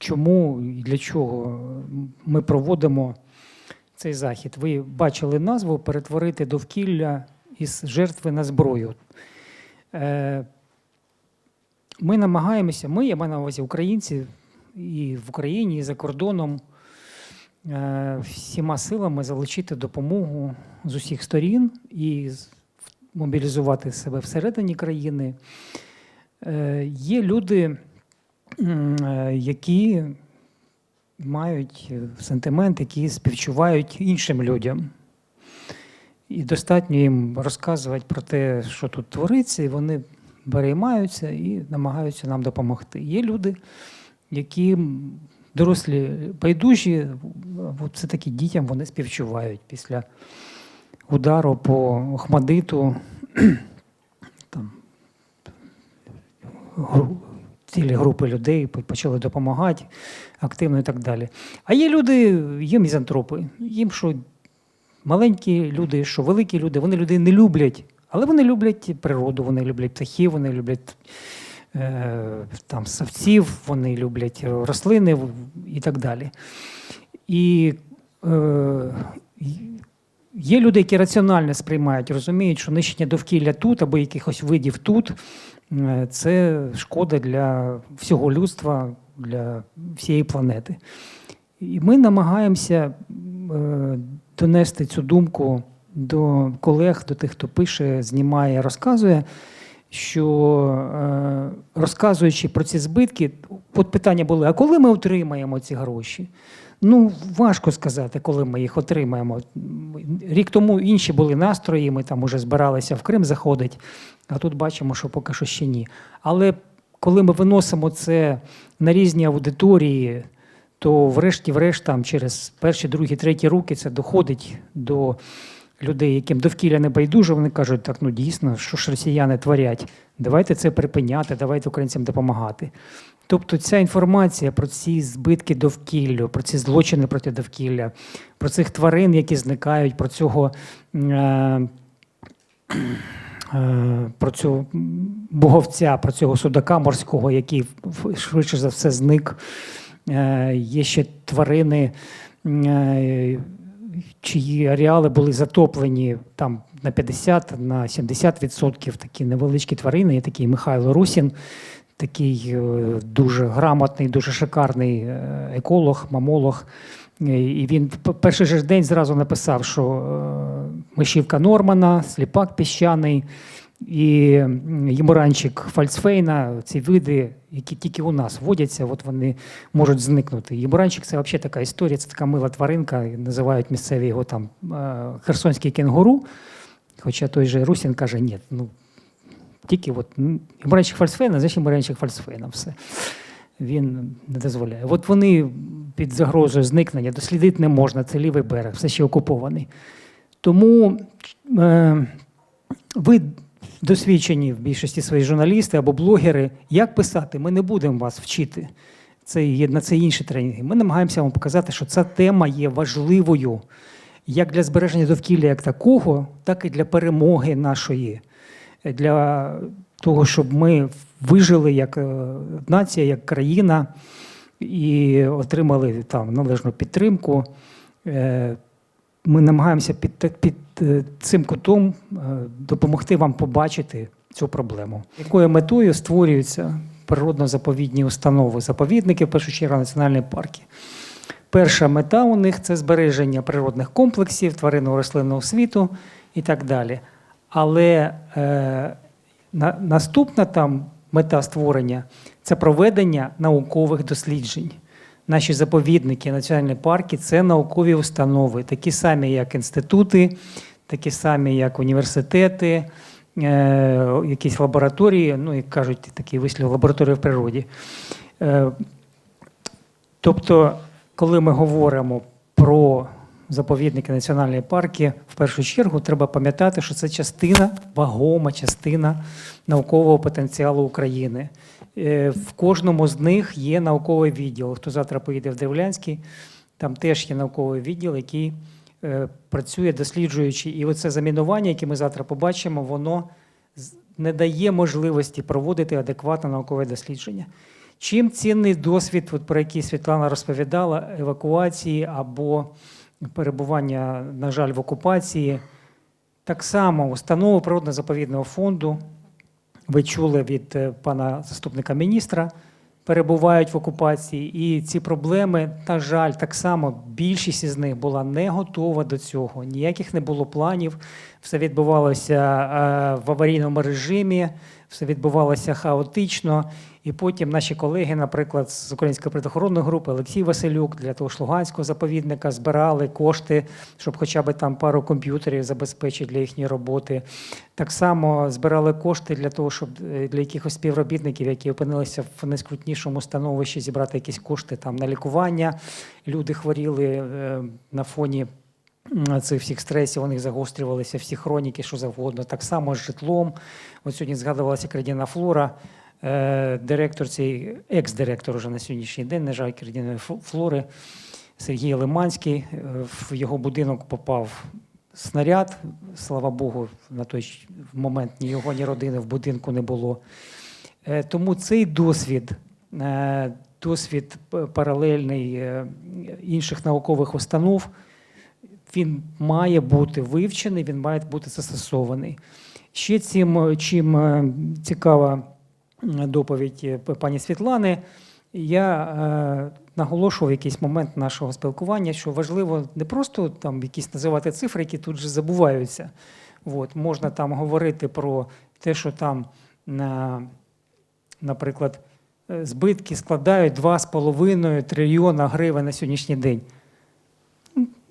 чому і для чого ми проводимо цей захід. Ви бачили назву перетворити довкілля із жертви на зброю. Е, Ми намагаємося, ми, я маю на увазі українці і в Україні, і за кордоном, е, всіма силами залучити допомогу з усіх сторін і мобілізувати себе всередині країни. Е, Є люди, які мають е, сентимент, які співчувають іншим людям. І достатньо їм розказувати про те, що тут твориться, і вони переймаються і намагаються нам допомогти. Є люди, які дорослі байдужі, все таки дітям вони співчувають після удару по Охмадиту. Там, цілі групи людей почали допомагати активно і так далі. А є люди, є мізантропи, їм що маленькі люди, що великі люди, вони людей не люблять, але вони люблять природу, вони люблять птахів, вони люблять е, там, савців, вони люблять рослини і так далі. І е, є люди, які раціонально сприймають, розуміють, що нищення довкілля тут або якихось видів тут це шкода для всього людства, для всієї планети. І ми намагаємося е, донести цю думку до колег, до тих, хто пише, знімає, розказує, що е, розказуючи про ці збитки, от питання були: а коли ми отримаємо ці гроші? Ну, важко сказати, коли ми їх отримаємо. Рік тому інші були настрої, ми там уже збиралися в Крим заходить, а тут бачимо, що поки що ще ні. Але коли ми виносимо це на різні аудиторії, то врешті-врешт там через перші, другі, треті руки це доходить до людей, яким довкілля не байдуже, вони кажуть, так ну дійсно, що ж росіяни творять, давайте це припиняти, давайте українцям допомагати. Тобто ця інформація про ці збитки довкіллю, про ці злочини проти довкілля, про цих тварин, які зникають, про цього. Е- е, Про цього боговця, про цього судака морського, який швидше за все зник. Е, Є ще тварини, е, чиї ареали були затоплені там на 50, на 70%, такі невеличкі тварини. Є такий Михайло Русін, такий е, дуже грамотний, дуже шикарний е, еколог, мамолог. Е, І він п- перший же день зразу написав, що мишівка Нормана, сліпак піщаний і ємуранчик Фальцфейна, ці види, які тільки у нас водяться, от вони можуть зникнути. Ємуранчик це взагалі така історія, це така мила тваринка, називають місцеві його там херсонський кенгуру. Хоча той же Русін каже, ні, ну тільки от м, ємуранчик Фальцфейна, значить ємуранчик Фальцфейна, все. Він не дозволяє. От вони під загрозою зникнення дослідити не можна, це лівий берег, все ще окупований. Тому е, ви досвідчені в більшості свої журналісти або блогери, як писати, ми не будемо вас вчити. Це є на це інші тренінги. Ми намагаємося вам показати, що ця тема є важливою як для збереження довкілля як такого, так і для перемоги нашої, для того, щоб ми вижили як е, нація, як країна і отримали там належну підтримку. Е, Ми намагаємося під, під е, цим кутом допомогти вам побачити цю проблему. Якою метою створюються природно-заповідні установи, заповідники, в першу чергу національні парки. Перша мета у них це збереження природних комплексів, тваринного рослинного світу і так далі. Але е, на, наступна там мета створення це проведення наукових досліджень. Наші заповідники, національні парки це наукові установи, такі самі, як інститути, такі самі, як університети, е, якісь лабораторії, ну, як кажуть, такий вислів лабораторія в природі. Е, тобто, коли ми говоримо про заповідники, національні парки, в першу чергу треба пам'ятати, що це частина, вагома частина наукового потенціалу України. Е, В кожному з них є науковий відділ. Хто завтра поїде в Древлянський, там теж є науковий відділ, який е, працює досліджуючи. І оце замінування, яке ми завтра побачимо, воно не дає можливості проводити адекватне наукове дослідження. Чим цінний досвід, от про який Світлана розповідала, евакуації або перебування, на жаль, в окупації? Так само установа природно-заповідного фонду, ви чули від е, пана заступника міністра, перебувають в окупації. І ці проблеми, на жаль, так само більшість із них була не готова до цього. Ніяких не було планів. Все відбувалося е, в аварійному режимі, все відбувалося хаотично. І потім наші колеги, наприклад, з Української природоохоронної групи Олексій Василюк для того ж Луганського заповідника збирали кошти, щоб хоча б там пару комп'ютерів забезпечити для їхньої роботи. Так само збирали кошти для того, щоб е, для якихось співробітників, які опинилися в найскрутнішому становищі, зібрати якісь кошти там на лікування. Люди хворіли е, на фоні цих всіх стресів, у них загострювалися всі хроніки, що завгодно. Так само з житлом. От сьогодні згадувалася кредіна флора. Е, Директор цей екс-директор уже на сьогоднішній день, на жаль, крединої флори Сергій Лиманський. е, В його будинок попав снаряд. Слава Богу, на той момент ні його, ні родини в будинку не було. Е, Тому цей досвід, досвід паралельний інших наукових установ, він має бути вивчений, він має бути застосований. Ще цим, чим е, цікава доповідь е, пані Світлани, я е, наголошував якийсь момент нашого спілкування, що важливо не просто там якісь називати цифри, які тут же забуваються. От, можна там говорити про те, що там, на, наприклад, збитки складають 2,5 трильйона гривень на сьогоднішній день.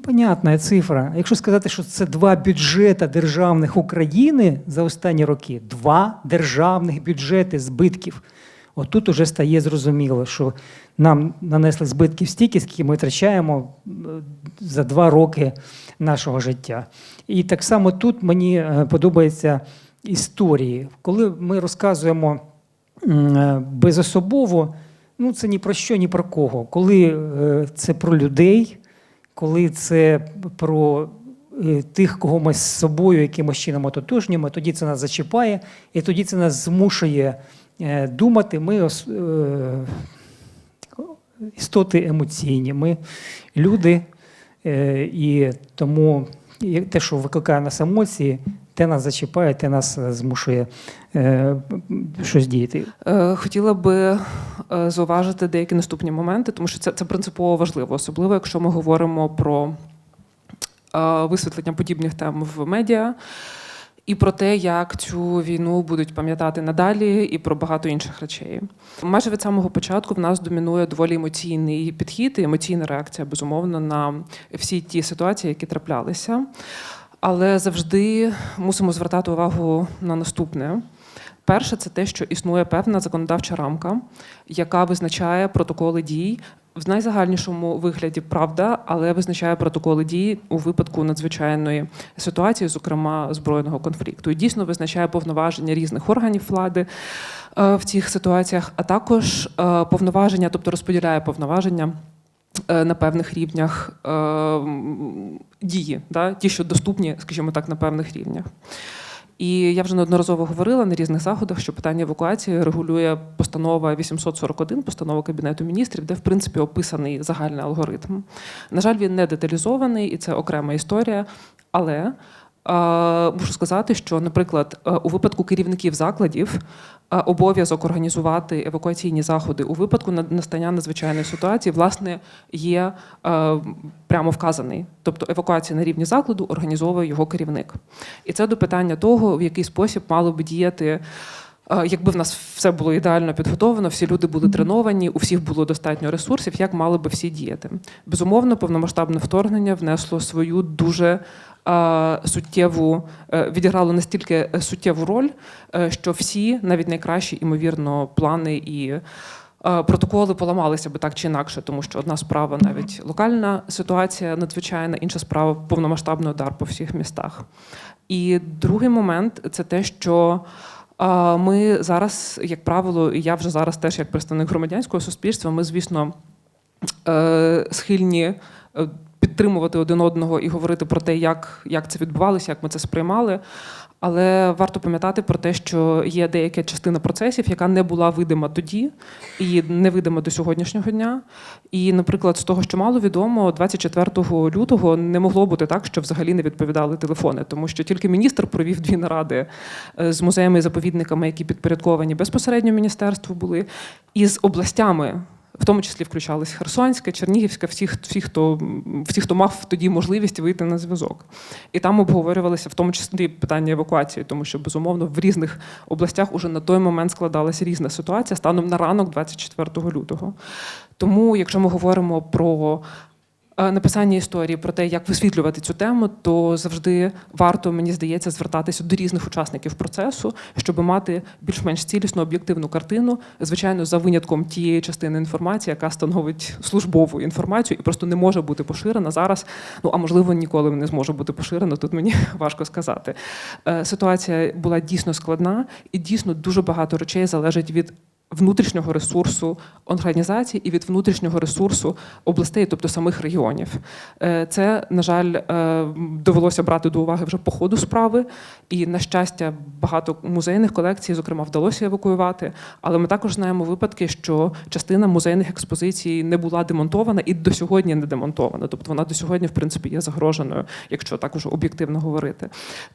Непонятна цифра. Якщо сказати, що це два бюджета державних України за останні роки, два державних бюджети збитків. Отут уже стає зрозуміло, що нам нанесли збитків стільки, скільки ми втрачаємо е, за два роки нашого життя. І так само тут мені е, подобаються історії. Коли ми розказуємо е, безособово, ну це ні про що, ні про кого. Коли це про людей, коли це про е, тих, кого ми з собою якимось чином ототожнюємо, тоді це нас зачіпає, і тоді це нас змушує е, думати. Ми ос- е, істоти емоційні, ми люди, і тому те, що викликає нас емоції, те нас зачіпає, те нас е, змушує е, щось діяти. Е, Хотіла би е, зауважити деякі наступні моменти, тому що це, це принципово важливо, особливо якщо ми говоримо про е, висвітлення подібних тем в медіа. І про те, як цю війну будуть пам'ятати надалі, і про багато інших речей. Майже від самого початку в нас домінує доволі емоційний підхід і емоційна реакція, безумовно, на всі ті ситуації, які траплялися. Але завжди мусимо звертати увагу на наступне. Перше, це те, що існує певна законодавча рамка, яка визначає протоколи дій в найзагальнішому вигляді, правда, але визначає протоколи дій у випадку надзвичайної ситуації, зокрема збройного конфлікту. І дійсно визначає повноваження різних органів влади е, в цих ситуаціях, а також е, повноваження, тобто розподіляє повноваження. Е, На певних рівнях е, дії, да? ті, що доступні, скажімо так, на певних рівнях. І я вже неодноразово говорила на різних заходах, що питання евакуації регулює постанова 841, постанова Кабінету міністрів, де в принципі описаний загальний алгоритм. На жаль, він не деталізований, і це окрема історія. Але е, мушу сказати, що, наприклад, е, у випадку керівників закладів е, обов'язок організувати евакуаційні заходи у випадку настання надзвичайної ситуації, власне, є прямо вказаний. Тобто евакуація на рівні закладу організовує його керівник. І це до питання того, в який спосіб мало б діяти. Е, Якби в нас все було ідеально підготовлено, всі люди були треновані, у всіх було достатньо ресурсів, як мали би всі діяти. Безумовно, повномасштабне вторгнення внесло свою дуже е, суттєву, е, відіграло настільки суттєву роль, що всі, навіть найкращі, імовірно, плани і протоколи поламалися би так чи інакше, тому що одна справа навіть локальна ситуація надзвичайна, інша справа повномасштабний удар по всіх містах. І другий момент це те, що ми зараз, як правило, і я вже зараз теж як представник громадянського суспільства, ми, звісно, е, схильні е, підтримувати один одного і говорити про те, як, як це відбувалося, як ми це сприймали. Але варто пам'ятати про те, що є деяка частина процесів, яка не була видима тоді і не видима до сьогоднішнього дня. І, наприклад, з того, що мало відомо, 24 лютого не могло бути так, що взагалі не відповідали телефони, тому що тільки міністр провів дві наради е, з музеями і заповідниками, які підпорядковані безпосередньо міністерству були, і з областями. В тому числі включались Херсонська, Чернігівська, всі, всі, хто, всі, хто мав тоді можливість вийти на зв'язок. І там обговорювалися в тому числі питання евакуації, тому що безумовно в різних областях уже на той момент складалася різна ситуація станом на ранок 24 лютого. Тому, якщо ми говоримо про е, написання історії, про те, як висвітлювати цю тему, то завжди варто, мені здається, звертатися до різних учасників процесу, щоб мати більш-менш цілісну об'єктивну картину, звичайно, за винятком тієї частини інформації, яка становить службову інформацію і просто не може бути поширена зараз. Ну а можливо, ніколи не зможе бути поширена. Тут мені важко сказати. Е, Ситуація була дійсно складна, і дійсно дуже багато речей залежить від. Внутрішнього ресурсу організацій і від внутрішнього ресурсу областей, тобто самих регіонів, Е, це на жаль е, довелося брати до уваги вже по ходу справи. І на щастя, багато музейних колекцій, зокрема, вдалося евакуювати. Але ми також знаємо випадки, що частина музейних експозицій не була демонтована і до сьогодні не демонтована. Тобто вона до сьогодні, в принципі, є загроженою, якщо так уже об'єктивно говорити.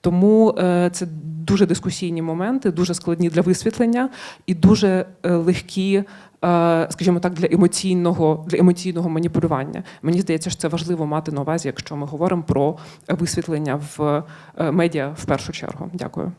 Тому е, це дуже дискусійні моменти, дуже складні для висвітлення і дуже легкі. е, Скажімо так, для емоційного для емоційного маніпулювання. Мені здається, що це важливо мати на увазі, якщо ми говоримо про висвітлення в е, медіа в першу чергу. Дякую.